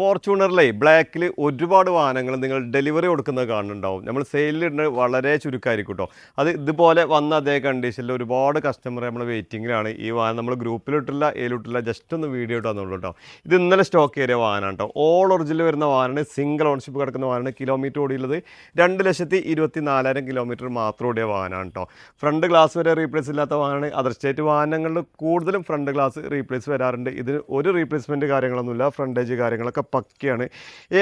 ഫോർച്യൂണറിലെ ബ്ലാക്കിൽ ഒരുപാട് വാഹനങ്ങൾ നിങ്ങൾ ഡെലിവറി കൊടുക്കുന്നത് കാണുന്നുണ്ടാവും. നമ്മൾ സെയിലിടുന്നത് വളരെ ചുരുക്കമായിരിക്കും കേട്ടോ അത് ഇതുപോലെ വന്ന അതേ കണ്ടീഷനിൽ ഒരുപാട് കസ്റ്റമർ നമ്മൾ വെയിറ്റിങ്ങിലാണ് ഈ വാഹനം നമ്മൾ ഗ്രൂപ്പിലിട്ടില്ല ഏലിട്ടില്ല ജസ്റ്റ് ഒന്ന് വീഡിയോ ഇട്ടാന്നുള്ളൂ കേട്ടോ ഇത് ഇന്നലെ സ്റ്റോക്ക് ചെയ്ത വാഹനമാണ് കേട്ടോ ഓൾ ഒറിജിനൽ വരുന്ന വാഹനമാണ് സിംഗിൾ ഓണർഷിപ്പ് കിടക്കുന്ന വാഹനമാണ് കിലോമീറ്റർ ഓടിയുള്ളത് രണ്ട് ലക്ഷത്തി ഇരുപത്തി നാലായിരം കിലോമീറ്റർ മാത്രം ഓടിയ വാഹനമാണ് കേട്ടോ ഫ്രണ്ട് ഗ്ലാസ് വരെ റീപ്ലേസ് ഇല്ലാത്ത വാഹനമാണ് അതർ സ്റ്റേറ്റ് വാഹനങ്ങളിൽ കൂടുതലും ഫ്രണ്ട് ഗ്ലാസ് റീപ്ലേസ് വരാറുണ്ട്. ഇതിന് ഒരു റീപ്ലേസ്മെന്റ് കാര്യങ്ങളൊന്നുമില്ല ഫ്രണ്ടേജ് കാര്യങ്ങളൊക്കെ പക്കയാണ്.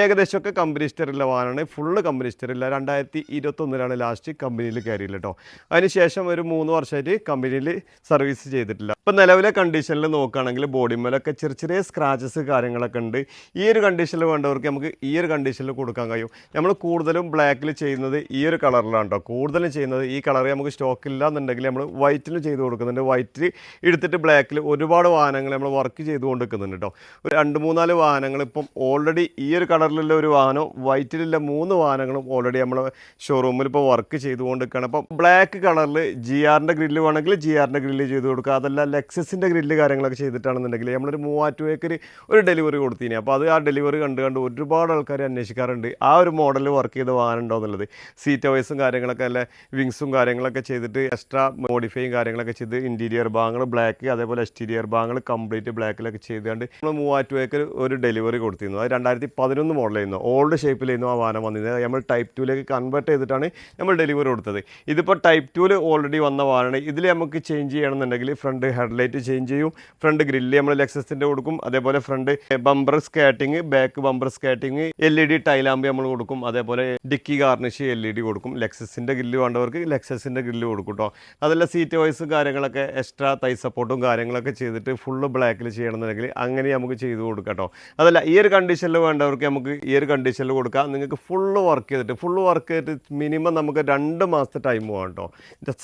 ഏകദേശമൊക്കെ കമ്പനി സ്റ്ററിലെ വാഹനമാണ് ഫുള്ള് കമ്പനി സ്റ്റേറില്ല രണ്ടായിരത്തി ഇരുപത്തൊന്നിലാണ് ലാസ്റ്റ് കമ്പനിയിൽ കയറിയില്ല കേട്ടോ അതിനുശേഷം ഒരു മൂന്ന് വർഷമായിട്ട് കമ്പനിയിൽ സർവീസ് ചെയ്തിട്ടില്ല. ഇപ്പം നിലവിലെ കണ്ടീഷനിൽ നോക്കുകയാണെങ്കിൽ ബോഡി മേലൊക്കെ ചെറിയ ചെറിയ സ്ക്രാച്ചസ് കാര്യങ്ങളൊക്കെ ഉണ്ട്. ഈ ഒരു കണ്ടീഷനിൽ വേണ്ടവർക്ക് നമുക്ക് ഈ ഒരു കണ്ടീഷനിൽ കൊടുക്കാൻ കഴിയും. നമ്മൾ കൂടുതലും ബ്ലാക്കിൽ ചെയ്യുന്നത് ഈ ഒരു കളറിലാണ് കേട്ടോ കൂടുതലും ചെയ്യുന്നത് ഈ കളർ നമുക്ക് സ്റ്റോക്ക് ഇല്ല എന്നുണ്ടെങ്കിൽ നമ്മൾ വൈറ്റിൽ ചെയ്ത് കൊടുക്കുന്നുണ്ട്. വൈറ്റിൽ എടുത്തിട്ട് ബ്ലാക്കിൽ ഒരുപാട് വാഹനങ്ങൾ നമ്മൾ വർക്ക് ചെയ്ത് കൊടുക്കുന്നുണ്ട് കേട്ടോ ഒരു രണ്ട് മൂന്നാൽ വാഹനങ്ങൾ ഇപ്പം ഓൾറെഡി ഈ ഒരു കളറിലുള്ള ഒരു വാഹനവും വൈറ്റിലുള്ള മൂന്ന് വാഹനങ്ങളും ഓൾറെഡി നമ്മൾ ഷോറൂമിൽ ഇപ്പോൾ വർക്ക് ചെയ്തുകൊണ്ടിരിക്കുകയാണ്. അപ്പം ബ്ലാക്ക് കളറിൽ ജി ആറിന്റെ ഗ്രില്ല് വേണമെങ്കിൽ ജി ആറിന്റെ ഗ്രില്ല് ചെയ്ത് കൊടുക്കുക അതല്ല ലെക്സസിന്റെ ഗ്രില്ല് കാര്യങ്ങളൊക്കെ ചെയ്തിട്ടാണെന്നുണ്ടെങ്കിൽ നമ്മളൊരു മൂവാറ്റുപേക്കൊരു ഒരു ഡെലിവറി കൊടുത്തിനി. അപ്പോൾ അത് ആ ഡെലിവറി കണ്ട് കണ്ട് ഒരുപാട് ആൾക്കാർ അന്വേഷിക്കാറുണ്ട്. ആ ഒരു മോഡൽ വർക്ക് ചെയ്ത വാഹനം ഉണ്ടോ എന്നുള്ളത്. സീറ്റ് വൈസും കാര്യങ്ങളൊക്കെ അല്ല വിങ്സും കാര്യങ്ങളൊക്കെ ചെയ്തിട്ട് എക്സ്ട്രാ മോഡിഫൈയും കാര്യങ്ങളൊക്കെ ചെയ്ത് ഇന്റീരിയർ ഭാഗങ്ങൾ ബ്ലാക്ക് അതേപോലെ എക്സ്റ്റീരിയർ ഭാഗങ്ങൾ കംപ്ലീറ്റ് ബ്ലാക്കിലൊക്കെ ചെയ്തുകൊണ്ട് നമ്മൾ മൂവാറ്റുപേക്ക് ഒരു ഡെലിവറി കൊടുത്തിരുന്നു അത് രണ്ടായിരത്തി പതിനൊന്ന് മോഡലായിരുന്നു. ഓൾഡ് ഷേപ്പിലായിരുന്നു ആ വാഹനം വന്നിരുന്നത്. നമ്മൾ ടൈപ്പ് ടൂലേക്ക് കൺവേർട്ട് ചെയ്തിട്ടാണ് നമ്മൾ ഡെലിവറി കൊടുത്തത്. ഇതിപ്പോൾ ടൈപ്പ് ടൂൽ ഓൾറെഡി വന്ന വാഹനമാണ് ഇതിൽ നമുക്ക് ചേഞ്ച് ചെയ്യണമെന്നുണ്ടെങ്കിൽ ഫ്രണ്ട് ഹെഡ്ലൈറ്റ് ചേഞ്ച് ചെയ്യും. ഫ്രണ്ട് ഗ്രില്ല് നമ്മൾ ലെക്സസിന്റെ കൊടുക്കും. അതേപോലെ front bumper skirting back bumper skirting L E D tail lamp നമ്മൾ കൊടുക്കും. അതേപോലെ dicky garnish L E D കൊടുക്കും. ലെക്സസിന്റെ ഗ്രില്ല് വേണ്ടവർക്ക് ലെക്സസിന്റെ ഗ്രില്ല് കൊടുക്കും കേട്ടോ അതല്ല സീറ്റ് വൈസ് കാര്യങ്ങളൊക്കെ എക്സ്ട്രാ തൈ സപ്പോർട്ടും കാര്യങ്ങളൊക്കെ ചെയ്തിട്ട് ഫുള്ള് ബ്ലാക്കിൽ ചെയ്യണമെന്നുണ്ടെങ്കിൽ അങ്ങനെ നമുക്ക് ചെയ്തു കൊടുക്കാം കേട്ടോ അതല്ല ഈ ഒരു കണ്ടീഷനിൽ വേണ്ടവർക്ക് നമുക്ക് ഈ ഒരു കണ്ടീഷനിൽ കൊടുക്കാം. നിങ്ങൾക്ക് ഫുള്ള് വർക്ക് ചെയ്തിട്ട് ഫുള്ള് വർക്ക് ചെയ്തിട്ട് മിനിമം നമുക്ക് രണ്ട് മാസത്തെ ടൈം പോകാം കേട്ടോ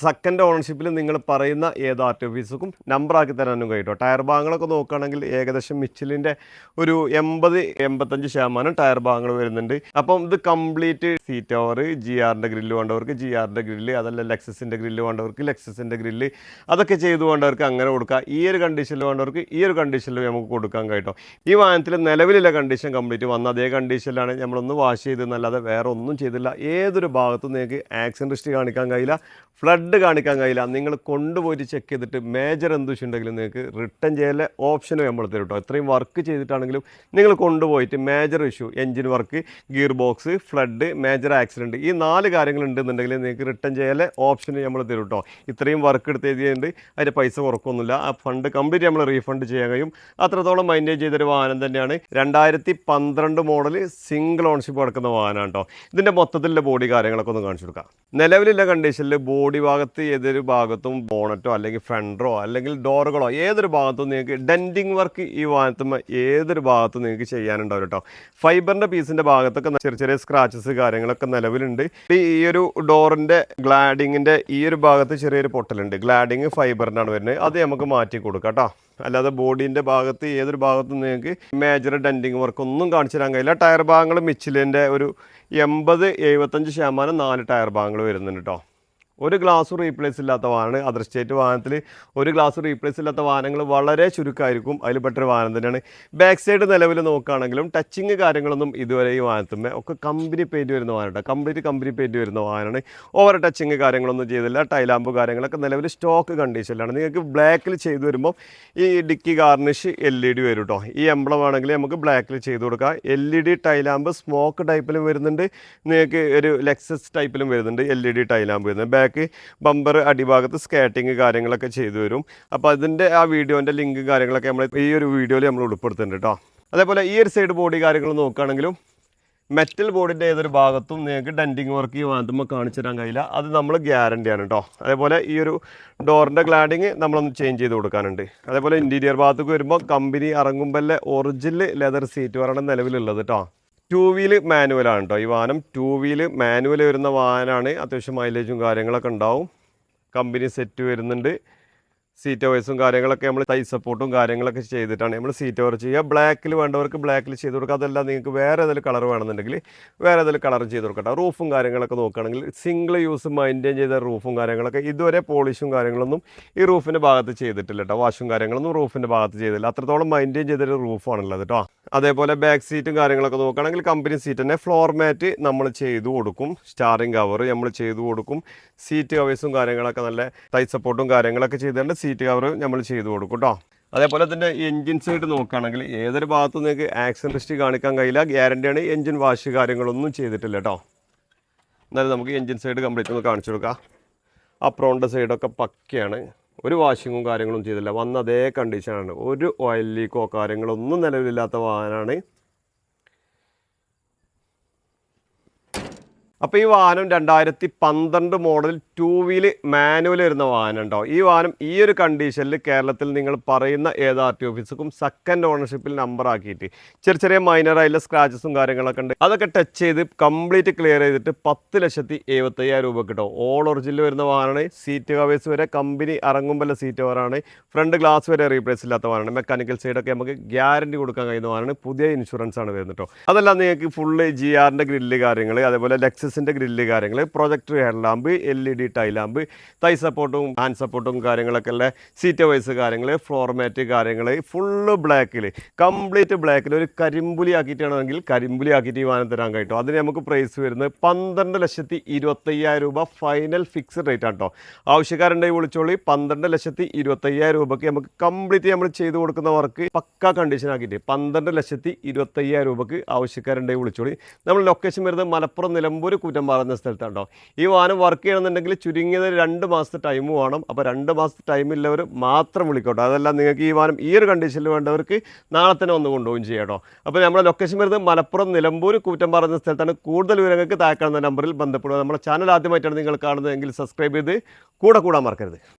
സെക്കൻഡ് ഓണർഷിപ്പിൽ നിങ്ങൾ പറയുന്ന ഏത് ആർ ടി ഓഫീസുക്കും നമ്പർ ആക്കി തരാനും കഴിയും കേട്ടോ ടയർ ഭാഗങ്ങളൊക്കെ നോക്കുകയാണെങ്കിൽ ഏകദേശം മിച്ചിലിന്റെ ഒരു എൺപത് എൺപത്തഞ്ച് ശതമാനം ടയർ ഭാഗങ്ങൾ വരുന്നുണ്ട്. അപ്പം ഇത് കംപ്ലീറ്റ് സീറ്റ് ഓവർ ജി ആറിന്റെ ഗ്രില്ല് വേണ്ടവർക്ക് ജി ആറിന്റെ ഗ്രില്ല് അതല്ല ലെക്സസിന്റെ ഗ്രില്ല് വേണ്ടവർക്ക് ലെക്സസിന്റെ ഗ്രില്ല് അതൊക്കെ ചെയ്തു വേണ്ടവർക്ക് അങ്ങനെ കൊടുക്കുക ഈ ഒരു കണ്ടീഷനിൽ വേണ്ടവർക്ക് ഈ ഒരു കണ്ടീഷനിൽ നമുക്ക് കൊടുക്കാൻ കേട്ടോ ഈ വാഹനത്തിൽ നിലവിലുള്ള കണ്ടീഷൻ കംപ്ലീറ്റ് വന്ന അതേ കണ്ടീഷനിലാണ് നമ്മളൊന്ന് വാഷ് ചെയ്ത് ചെയ്തെന്നല്ലാതെ വേറെ ഒന്നും ചെയ്തില്ല. ഏതൊരു ഭാഗത്തും നിങ്ങൾക്ക് ആക്സിഡന്റ് ഹിസ്റ്ററി കാണിക്കാൻ കഴിയില്ല. ഫ്ലഡ് കാണിക്കാൻ കഴിയില്ല. നിങ്ങൾ കൊണ്ടുപോയിട്ട് ചെക്ക് ചെയ്തിട്ട് മേജർ എന്ത് ഇഷ്യൂ ഉണ്ടെങ്കിലും നിങ്ങൾക്ക് റിട്ടേൺ ചെയ്യാനുള്ള ഓപ്ഷൻ നമ്മൾ തരും കേട്ടോ. ഇത്രയും വർക്ക് ചെയ്തിട്ടാണെങ്കിലും നിങ്ങൾ കൊണ്ടുപോയിട്ട് major issue engine work gear box flood major accident ഈ നാല് കാര്യങ്ങൾ ഉണ്ടെന്നുണ്ടെങ്കിൽ നിങ്ങൾക്ക് റിട്ടേൺ ചെയ്യാനുള്ള ഓപ്ഷൻ നമ്മൾ തരും കേട്ടോ. ഇത്രയും വർക്ക് എടുത്ത് എഴുതിയതുകൊണ്ട് അതിന്റെ പൈസ കുറക്കൊന്നുമില്ല. ആ ഫണ്ട് കംപ്ലീറ്റ് നമ്മൾ റീഫണ്ട് ചെയ്യാൻ കഴിയും. അത്രത്തോളം മൈന്റെയിൻ ചെയ്തൊരു വാഹനം തന്നെയാണ്. രണ്ടായിരത്തി പന്ത്രണ്ട് മോഡൽ സിംഗിൾ ഓൺഷിപ്പ് കിടക്കുന്ന വാഹനമാണ് കേട്ടോ ഇതിന്റെ മൊത്തത്തിലുള്ള ബോഡി കാര്യങ്ങളൊക്കെ ഒന്ന് കാണിച്ചു കൊടുക്കാം. നിലവിലുള്ള കണ്ടീഷനിൽ ബോഡി ഭാഗത്ത് ഏതൊരു ഭാഗത്തും ബോണറ്റോ അല്ലെങ്കിൽ ഫ്രണ്ടറോ അല്ലെങ്കിൽ ഡോറുകളോ ഏതൊരു ഭാഗത്തും നിങ്ങൾക്ക് ഡെന്റിങ് വർക്ക് ഈ വാഹനത്തുമ്പോൾ ഏതൊരു ഭാഗത്തും നിങ്ങൾക്ക് ചെയ്യാനുണ്ടാവും കേട്ടോ ഫൈബറിന്റെ പീസിന്റെ ഭാഗത്തൊക്കെ ചെറിയ ചെറിയ സ്ക്രാച്ചസ് കാര്യങ്ങളൊക്കെ നിലവിലുണ്ട്. ഈ ഒരു ഡോറിന്റെ ഗ്ലാഡിങ്ങിന്റെ ഈ ഒരു ഭാഗത്ത് ചെറിയൊരു പൊട്ടലുണ്ട്. ഗ്ലാഡിങ് ഫൈബറിനാണ് വരുന്നത്. അത് നമുക്ക് മാറ്റി കൊടുക്കാം കേട്ടോ അല്ലാതെ ബോഡീന്റെ ഭാഗത്ത് ഏതൊരു ഭാഗത്തും നിങ്ങൾക്ക് മേജർ ഡെന്റിങ് വർക്ക് ഒന്നും കാണിച്ചു തരാൻ കഴിയില്ല. ടയർ ഭാഗങ്ങൾ മിച്ചിലിന്റെ ഒരു എൺപത് എഴുപത്തഞ്ച് ശതമാനം നാല് ടയർ ഭാഗങ്ങൾ വരുന്നുണ്ട് കേട്ടോ ഒരു ഗ്ലാസ് റീപ്ലേസ് ഇല്ലാത്ത വാഹനമാണ് അതർ സ്റ്റേറ്റ് വാഹനത്തിൽ ഒരു ഗ്ലാസ് റീപ്ലേസ് ഇല്ലാത്ത വാഹനങ്ങൾ വളരെ ചുരുക്കമായിരിക്കും അതിൽ പെട്ടൊരു വാഹനം തന്നെയാണ്. ബാക്ക് സൈഡ് നിലവിൽ നോക്കുകയാണെങ്കിലും ടച്ചിങ് കാര്യങ്ങളൊന്നും ഇതുവരെ ഈ വാഹനത്തുമ്മേ ഒക്കെ കമ്പനി പെയിന്റ് വരുന്ന വാഹനമാണ് കംപ്ലീറ്റ് കമ്പനി പെയിന്റ് വരുന്ന വാഹനമാണ്. ഓവർ ടച്ചിങ് കാര്യങ്ങളൊന്നും ചെയ്തില്ല. ടൈലാമ്പ് കാര്യങ്ങളൊക്കെ നിലവിൽ സ്റ്റോക്ക് കണ്ടീഷനിലാണ് നിങ്ങൾക്ക് ബ്ലാക്കിൽ ചെയ്തു വരുമ്പോൾ ഈ dicky garnish L E D വരും കേട്ടോ. ഈ എംബ്ലം ആണെങ്കിൽ നമുക്ക് ബ്ലാക്കിൽ ചെയ്ത് കൊടുക്കാം. L E D tail lamp smoke ടൈപ്പിലും വരുന്നുണ്ട്. നിങ്ങൾക്ക് ഒരു ലെക്സസ് ടൈപ്പിലും വരുന്നുണ്ട് L E D tail lamp വരുന്നത്. ബാക്ക് ബമ്പർ അടിഭാഗത്ത് സ്കാറ്റിങ് കാര്യങ്ങളൊക്കെ ചെയ്തു വരും അപ്പോൾ അതിന്റെ ആ വീഡിയോന്റെ ലിങ്ക് കാര്യങ്ങളൊക്കെ നമ്മൾ ഈ ഒരു വീഡിയോയിൽ നമ്മൾ ഉൾപ്പെടുത്തുന്നുണ്ട് കേട്ടോ അതേപോലെ ഈ ഒരു സൈഡ് ബോഡി കാര്യങ്ങൾ നോക്കുകയാണെങ്കിലും മെറ്റൽ ബോർഡിന്റെ ഏതൊരു ഭാഗത്തും നിങ്ങൾക്ക് ഡെന്റിങ് വർക്ക് വാങ്ങുമ്പോൾ കാണിച്ചു തരാൻ കഴിയില്ല. അത് നമ്മൾ ഗ്യാരണ്ടിയാണ് കേട്ടോ അതേപോലെ ഈ ഒരു ഡോറിന്റെ ഗ്ലാഡിങ് നമ്മളൊന്ന് ചേഞ്ച് ചെയ്ത് കൊടുക്കാനുണ്ട്. അതേപോലെ ഇന്റീരിയർ ഭാഗത്തേക്ക് വരുമ്പോൾ കമ്പനി ഇറങ്ങുമ്പോൾ ഒറിജിനൽ ലെതർ സീറ്റ് പറയണം നിലവിലുള്ളത് കേട്ടോ ടൂ വീൽ മാനുവലാണ് കേട്ടോ ഈ വാഹനം ടൂ വീൽ മാനുവൽ വരുന്ന വാഹനമാണ്. അത്യാവശ്യം മൈലേജും കാര്യങ്ങളൊക്കെ ഉണ്ടാവും. കമ്പനി സെറ്റ് വരുന്നുണ്ട്. സീറ്റ് വൈസും കാര്യങ്ങളൊക്കെ നമ്മൾ തൈ സപ്പോർട്ടും കാര്യങ്ങളൊക്കെ ചെയ്തിട്ടാണ് നമ്മൾ സീറ്റ് കവർ ചെയ്യുക. ബ്ലാക്കിൽ വേണ്ടവർക്ക് ബ്ലാക്കിൽ ചെയ്ത് കൊടുക്കുക. അതല്ല നിങ്ങൾക്ക് വേറെ ഏതെങ്കിലും കളർ വേണമെന്നുണ്ടെങ്കിൽ വേറെ ഏതെങ്കിലും കളർ ചെയ്ത് കൊടുക്കട്ടെ. റൂഫും കാര്യങ്ങളൊക്കെ നോക്കുകയാണെങ്കിൽ സിംഗിൾ യൂസ് മെയിന്റെയിൻ ചെയ്ത റൂഫും കാര്യങ്ങളൊക്കെ ഇതുവരെ പോളിഷും കാര്യങ്ങളൊന്നും ഈ റൂഫിന്റെ ഭാഗത്ത് ചെയ്തിട്ടില്ല കേട്ടോ വാഷും കാര്യങ്ങളൊന്നും റൂഫിന്റെ ഭാഗത്ത് ചെയ്തില്ല. അത്രത്തോളം മെയിന്റെയിൻ ചെയ്തൊരു റൂഫാണുള്ളത് കേട്ടോ അതേപോലെ ബാക്ക് സീറ്റും കാര്യങ്ങളൊക്കെ നോക്കുകയാണെങ്കിൽ കമ്പനി സീറ്റ് തന്നെ ഫ്ലോർ മാറ്റ് നമ്മൾ ചെയ്തു കൊടുക്കും. സ്റ്റാറിങ് കവർ നമ്മൾ ചെയ്തു കൊടുക്കും. സീറ്റ് കവേഴ്സും കാര്യങ്ങളൊക്കെ നല്ല ടൈ സപ്പോർട്ടും കാര്യങ്ങളൊക്കെ ചെയ്തുകൊണ്ട് സീറ്റ് കവർ നമ്മൾ ചെയ്തു കൊടുക്കും കേട്ടോ അതേപോലെ തന്നെ എഞ്ചിൻ സൈഡ് നോക്കുകയാണെങ്കിൽ ഏതൊരു ഭാഗത്തും നിങ്ങൾക്ക് ആക്സിഡന്റ് ഹിസ്റ്ററി കാണിക്കാൻ കഴിയില്ല. ഗ്യാരണ്ടിയാണ് എഞ്ചിൻ വാഷ് കാര്യങ്ങളൊന്നും ചെയ്തിട്ടില്ല കേട്ടോ എന്നാലും നമുക്ക് എഞ്ചിൻ സൈഡ് കംപ്ലീറ്റ് ഒന്ന് കാണിച്ചു കൊടുക്കാം. അപ്രോണിന്റെ സൈഡൊക്കെ പക്കയാണ്. ഒരു വാഷിങ്ങും കാര്യങ്ങളും ചെയ്തില്ല. വന്ന അതേ കണ്ടീഷനാണ് ഒരു ഓയിൽ ലീക്കോ കാര്യങ്ങളൊന്നും നിലവിലില്ലാത്ത വാഹനമാണ് അപ്പോൾ ഈ വാഹനം രണ്ടായിരത്തി പന്ത്രണ്ട് മോഡൽ ടൂ വീൽ മാനുവൽ വരുന്ന വാഹനം ഉണ്ടോ? ഈ വാഹനം ഈ ഒരു കണ്ടീഷനിൽ കേരളത്തിൽ നിങ്ങൾ പറയുന്ന ഏത് ആർ ടി ഓഫീസുക്കും സെക്കൻഡ് ഓണർഷിപ്പിൽ നമ്പർ ആക്കിയിട്ട് ചെറിയ ചെറിയ മൈനർ ആയിട്ടുള്ള സ്ക്രാച്ചസും കാര്യങ്ങളൊക്കെ ഉണ്ട്. അതൊക്കെ ടച്ച് ചെയ്ത് കംപ്ലീറ്റ് ക്ലിയർ ചെയ്തിട്ട് പത്ത് ലക്ഷത്തി എഴുപത്തയ്യായിരം രൂപ കിട്ടും. ഓൾ ഒറിജിനൽ വരുന്ന വാഹനമാണ്. സീറ്റ് കവേഴ്സ് വരെ കമ്പനി ഇറങ്ങുമ്പോൾ സീറ്റ് കവറാണ് ഫ്രണ്ട് ഗ്ലാസ് വരെ റീപ്ലേസ് ഇല്ലാത്ത വാഹനമാണ്. മെക്കാനിക്കൽ സൈഡൊക്കെ നമുക്ക് ഗ്യാരണ്ടി കൊടുക്കാൻ കഴിയുന്ന വാഹനമാണ്. പുതിയ ഇൻഷുറൻസ് ആണ് വരുന്നത് കേട്ടോ അതല്ല നിങ്ങൾക്ക് ഫുള്ള് ജി ആറിന്റെ ഗ്രില്ല് കാര്യങ്ങൾ അതേപോലെ ലെക്സസിന്റെ ഗ്രില്ല് കാര്യങ്ങൾ projector head lamp L E D tail lamp thigh സപ്പോർട്ടും ഹാൻഡ് സപ്പോർട്ടും കാര്യങ്ങളൊക്കെ ഉള്ള സീറ്റ് വൈസ് കാര്യങ്ങൾ ഫ്ലോർ മാറ്റ് കാര്യങ്ങൾ ഫുള്ള് ബ്ലാക്കിൽ കംപ്ലീറ്റ് ബ്ലാക്കിൽ ഒരു കരിമ്പുലി ആക്കിയിട്ടാണെങ്കിൽ കരിമ്പുലി ആക്കിയിട്ട് ഈ വാഹനം തരാൻ കഴിയും അതിന് നമുക്ക് പ്രൈസ് വരുന്നത് പന്ത്രണ്ട് ലക്ഷത്തി ഇരുപത്തയ്യായിരം രൂപ ഫൈനൽ ഫിക്സ്ഡ് റേറ്റ് ആണ് കേട്ടോ ആവശ്യക്കാരുണ്ടെങ്കിൽ വിളിച്ചോളി. പന്ത്രണ്ട് ലക്ഷത്തി ഇരുപത്തയ്യായിരം രൂപയ്ക്ക് നമുക്ക് കംപ്ലീറ്റ് നമ്മൾ ചെയ്ത് കൊടുക്കുന്ന വർക്ക് പക്ക കണ്ടീഷൻ ആക്കിയിട്ട് പന്ത്രണ്ട് ലക്ഷത്തി ഇരുപത്തയ്യായിരം രൂപയ്ക്ക് ആവശ്യക്കാരുണ്ടെങ്കിൽ വിളിച്ചോളി. നമ്മൾ ലൊക്കേഷൻ വരുന്നത് മലപ്പുറം നിലമ്പൂർ കുറ്റമ്പാറ കുറ്റം സ്ഥലത്താണ് കേട്ടോ ഈ വാഹനം വർക്ക് ചെയ്യണമെന്നുണ്ടെങ്കിൽ ചുരുങ്ങിയത് രണ്ട് മാസത്തെ ടൈം വേണം. അപ്പോൾ രണ്ട് മാസത്തെ ടൈമില്ലവർ മാത്രം വിളിക്കോട്ടോ. അതല്ല നിങ്ങൾക്ക് ഈ വാഹനം ഈ ഒരു കണ്ടീഷനിൽ വേണ്ടവർക്ക് നാളെ തന്നെ ഒന്ന് കൊണ്ടുപോകും ചെയ്യട്ടോ അപ്പോൾ നമ്മുടെ ലൊക്കേഷൻ വരുന്നത് മലപ്പുറം നിലമ്പൂർ കുറ്റം പറയുന്ന സ്ഥലത്താണ്. കൂടുതൽ വിവരങ്ങൾക്ക് താഴെ കാണുന്ന നമ്പറിൽ ബന്ധപ്പെടുക. നമ്മുടെ ചാനൽ ആദ്യമായിട്ടാണ് നിങ്ങൾ കാണുന്നതെങ്കിൽ സബ്സ്ക്രൈബ് ചെയ്ത് കൂടെ കൂടാൻ മറക്കരുത്.